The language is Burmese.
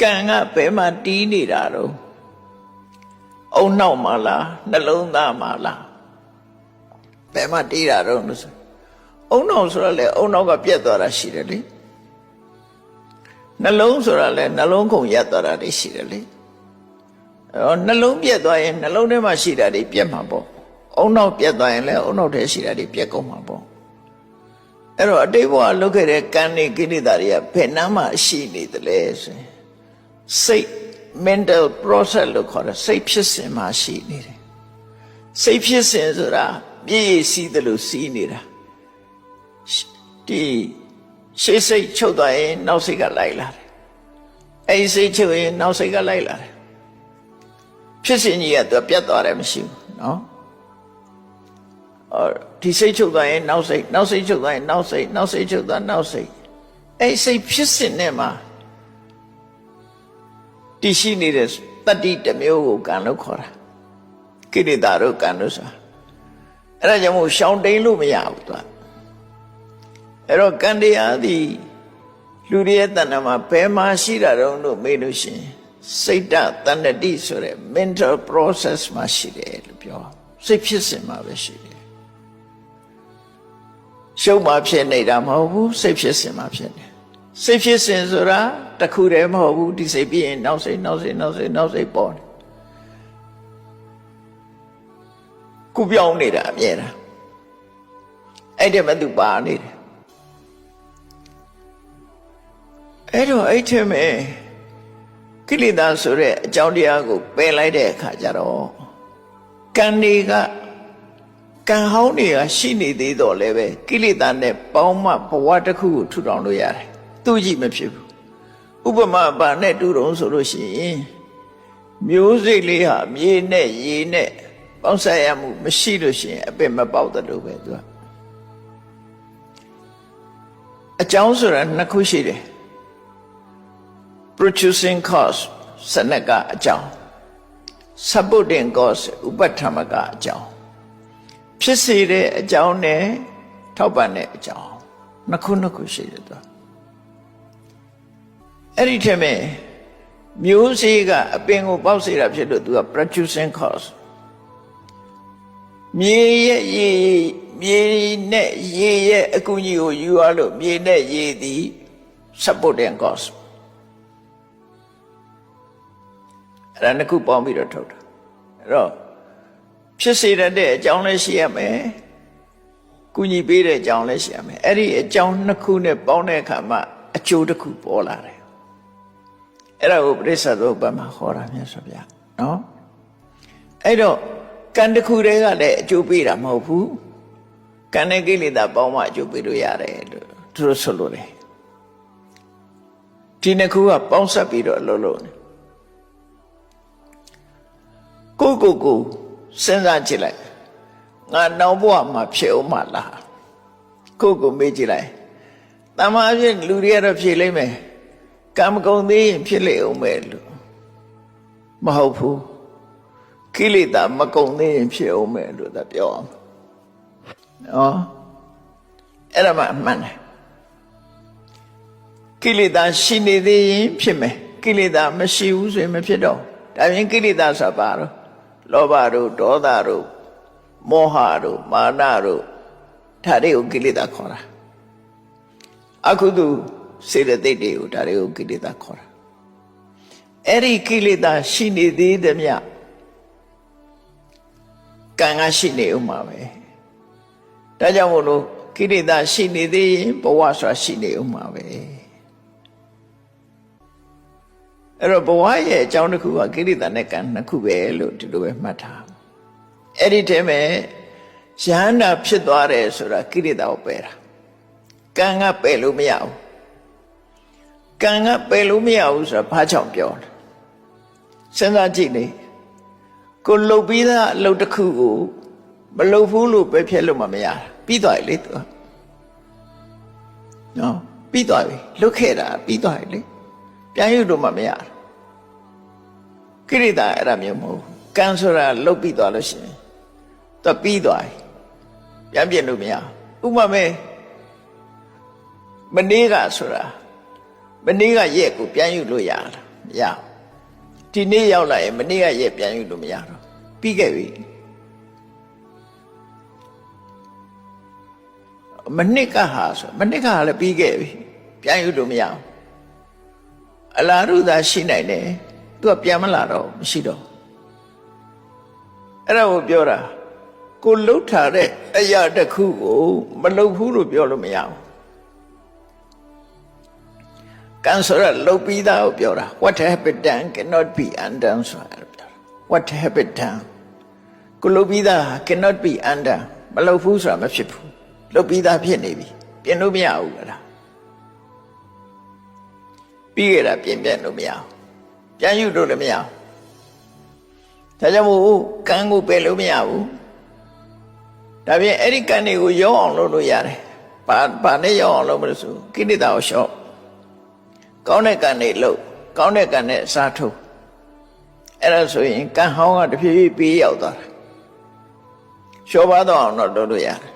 ကံကဘယ်မှာတီးနေတာတော့အုံနောက်မှာလားနှလုံးသားမှာလားဘယ်မှာတီးတာတော့လို့ဆိုအုံနောက်ဆိုတော့လေအုံနောက်ကပြက်သွားတာရှိတယ်လေနှလုံးဆိုတော့လေနှလုံးခုန်ရက်သွားတာတွေရှိတယ်လေအဲတော့နှလုံးပြက်သွားရင်နှလုံးထဲမှာရှိတာတွေပြက်မှာပေါ့အုံနောက်ပြက်သွားရင်လည်းအုံနောက်ထဲရှိတာတွေပြက်ကုန်မှာပေါ့အဲ့တော့အတိတ်ဘဝလုပ်ခဲ့တဲ့ကံတွေကိလေသာတွေကဘယ်နှမ်းမှရှိနေသလဲဆိုရင် စိတ် mental process လို့ခေါ်တဲ့စိတ်ဖြစ်စဉ်မှာရှိနေတယ်စိတ်ဖြစ်စဉ်ဆိုတာပြည့်စီးတယ်လို့စီးနေတာဒီရှေ့စိတ်ချုပ်သွားရင်နောက်စိတ်ကလိုက်လာတယ်အဲဒီစိတ်ချုပ်ရင်နောက်စိတ်ကလိုက်လာတယ်ဖြစ်စဉ်ကြီးကသူပြတ်သွားတယ်မရှိဘူးနော်အော်ဒီစိတ်ချုပ်သွားရင်နောက်စိတ်နောက်စိတ်ချုပ်သွားရင်နောက်စိတ်နောက်စိတ်ချုပ်သွားနောက်စိတ်အဲဒီစိတ်ဖြစ်စဉ်နဲ့မှာ တည်ရှိနေတဲ့တတ္တိတစ်မျိုးကိုကံလို့ခေါ်တာကိလေသာတို့ကံလို့ဆိုတာအဲ့ဒါကြောင့်မို့ရှောင်တိန်လို့မရဘူးသူကအဲ့တော့ကံတရားသည်လူတွေရဲ့တဏ္ဍာမှာဘယ်မှာရှိတာတုံးလို့မေးလို့ရှိရင်စိတ်တတဏ္ဍတိဆိုတဲ့ mental process မှာရှိတယ်လို့ပြောစိတ်ဖြစ်စဉ်မှာပဲရှိတယ်ရှုပ်မှာဖြစ်နေတာမဟုတ်ဘူးစိတ်ဖြစ်စဉ်မှာဖြစ်တယ် စိတ်ဖြစ်စဉ်ဆိုတာတစ်ခုတည်းမဟုတ်ဘူးဒီစိတ်ပြီးရင်နောက်စိတ်နောက်စိတ်နောက်စိတ်နောက်စိတ်ပေါ်တယ်ကုပြောင်းနေတာအမြဲတမ်းအဲ့ဒီမှာသူပါနေတယ်အဲ့တော့အဲ့ထက်မဲ့ကိလေသာဆိုတဲ့အကြောင်းတရားကိုပယ်လိုက်တဲ့အခါကျတော့ကံတွေကကံဟောင်းတွေကရှိနေသေးတော့လည်းပဲကိလေသာနဲ့ပေါင်းမှဘဝတစ်ခုကိုထူထောင်လို့ရတယ် သူကြည့်မဖြစ်ဘူးဥပမာပါနဲ့တူတုံးဆိုလို့ရှိရင်မျိုးစိတ်လေးဟာမြေနဲ့ရေနဲ့ပေါင်းဆက်ရမှုမရှိလို့ရှိရင်အပင်မပေါက်တယ်လို့ပဲသူကအကြောင်းဆိုတာနှစ်ခုရှိတယ် producing cause စနကအကြောင်း supporting cause ဥပထမကအကြောင်းဖြစ်စေတဲ့အကြောင်းနဲ့ထောက်ပံ့တဲ့အကြောင်းနှစ်ခုနှစ်ခုရှိတယ်သူ အဲ့ဒီထက်မဲ့မျိုးစေ့ကအပင်ကိုပေါက်စေတာဖြစ်လို့သူက producing cause မြေရဲ့ရေမြေနဲ့ရေရဲ့အကူအညီကိုယူရလို့မြေနဲ့ရေသည် supporting cause အဲ့ဒါနှစ်ခုပေါင်းပြီးတော့ထုတ်တာအဲ့တော့ဖြစ်စေတတ်တဲ့အကြောင်းလည်းရှိရမယ်ကုညီပေးတဲ့အကြောင်းလည်းရှိရမယ်အဲ့ဒီအကြောင်းနှစ်ခုနဲ့ပေါင်းတဲ့အခါမှာအကျိုးတစ်ခုပေါ်လာတယ် အဲ့ဒါကိုပရိစ္ဆေသုပ္ပမှာဟောတာမြတ်စွာဘုရားနော်အဲ့တော့ကံတစ်ခုတည်းကလည်းအကျိုးပေးတာမဟုတ်ဘူးကံနဲ့ကိလေသာပေါင်းမှအကျိုးပေးလို့ရတယ်လို့သူတို့ဆိုလို့တယ်ဒီနှစ်ခုကပေါင်းဆက်ပြီးတော့လှုပ်လို့နေကိုကိုကိုစဉ်းစားကြည့်လိုက်ငါနောက်ဘဝမှာဖြစ်အောင်မလားကိုကိုမေးကြည့်လိုက်တမန်အဖြစ်လူတွေကတော့ဖြစ်လိမ့်မယ် ကံမကုန်သေးရင်ဖြစ်လေအောင်မယ်လို့မဟုတ်ဘူးကိလေသာမကုန်သေးရင်ဖြစ်အောင်မယ်လို့သာပြောအောင်နော်အဲ့ဒါမှအမှန်တယ်ကိလေသာရှိနေသေးရင်ဖြစ်မယ်ကိလေသာမရှိဘူးဆိုရင်မဖြစ်တော့ဒါပြင်ကိလေသာဆိုတာပါတော့လောဘတို့ဒေါသတို့မောဟတို့မာနတို့ဒါတွေကိုကိလေသာခေါ်တာအခုသူ စေတသိက်တွေကိုဒါတွေကိုကိလေသာခေါ်တာအဲ့ဒီကိလေသာရှိနေသေးသမျှကံကရှိနေဦးမှာပဲဒါကြောင့်မို့လို့ကိလေသာရှိနေသေးရင်ဘဝဆိုတာရှိနေဦးမှာပဲအဲ့တော့ဘဝရဲ့အကြောင်းတစ်ခုကကိလေသာနဲ့ကံနှစ်ခုပဲလို့ဒီလိုပဲမှတ်ထားအဲ့ဒီထဲမှာယန္တာဖြစ်သွားတယ်ဆိုတာကိလေသာကိုပယ်တာကံကပယ်လို့မရဘူး ကံကပယ်လို့မရဘူးဆိုတာဘာကြောင့်ပြောလဲစဉ်းစားကြည့်လေကိုလှုပ်ပြီးသားအလုပ်တစ်ခုကိုမလှုပ်ဘူးလို့ပဲဖြစ်လို့မမရတာပြီးသွားပြီလေသူကနော်ပြီးသွားပြီလှုပ်ခဲ့တာပြီးသွားပြီလေပြန်ယူလို့မမရတာကိရိတာအဲ့ဒါမျိုးမဟုတ်ဘူးကံဆိုတာလှုပ်ပြီးသွားလို့ရှိရင်သူပြီးသွားပြီပြန်ပြစ်လို့မရဥပမာမနေ့ကဆိုတာ မနေ့ကရက်ကိုပြန်ယူလို့ရတာမရဘူးဒီနေ့ရောက်လာရင်မနေ့ကရက်ပြန်ယူလို့မရတော့ပြီးခဲ့ပြီမနစ်ကဟာဆိုမနစ်ကဟာလည်းပြီးခဲ့ပြီပြန်ယူလို့မရဘူးအလားတူသာရှိနိုင်တယ်သူကပြန်မလာတော့ဘူးမရှိတော့ဘူးအဲ့ဒါကိုပြောတာကိုလှုပ်ထားတဲ့အရာတစ်ခုကိုမလှုပ်ဘူးလို့ပြောလို့မရဘူး ကံဆိုရလှုပ်ပြီးသားကိုပြောတာ what have been done cannot be undone ဆိုတာပြောတာ what have been done ကိုလှုပ်ပြီးသား cannot be undone မလှုပ်ဘူးဆိုတာမဖြစ်ဘူးလှုပ်ပြီးသားဖြစ်နေပြီပြင်လို့မရဘူးလားပြီးရတာပြင်ပြလို့မရဘူးပြန်ယူလို့လည်းမရဘူးဒါကြောင့်မို့ကံကိုပယ်လို့မရဘူးဒါပြင်အဲ့ဒီကံတွေကိုရောအောင်လုပ်လို့ရတယ်ဘာဘာနဲ့ရောအောင်လုပ်မလို့ဆိုကိလေသာကိုလျှော့ ကောင်းတဲ့ကံတွေလုပ်ကောင်းတဲ့ကံနဲ့အစားထုတ်အဲ့ဒါဆိုရင်ကံဟောင်းကတဖြည်းဖြည်းပြေးရောက်သွားတာလျှော့ပါတော့အောင်တော့လုပ်လို့ရတယ်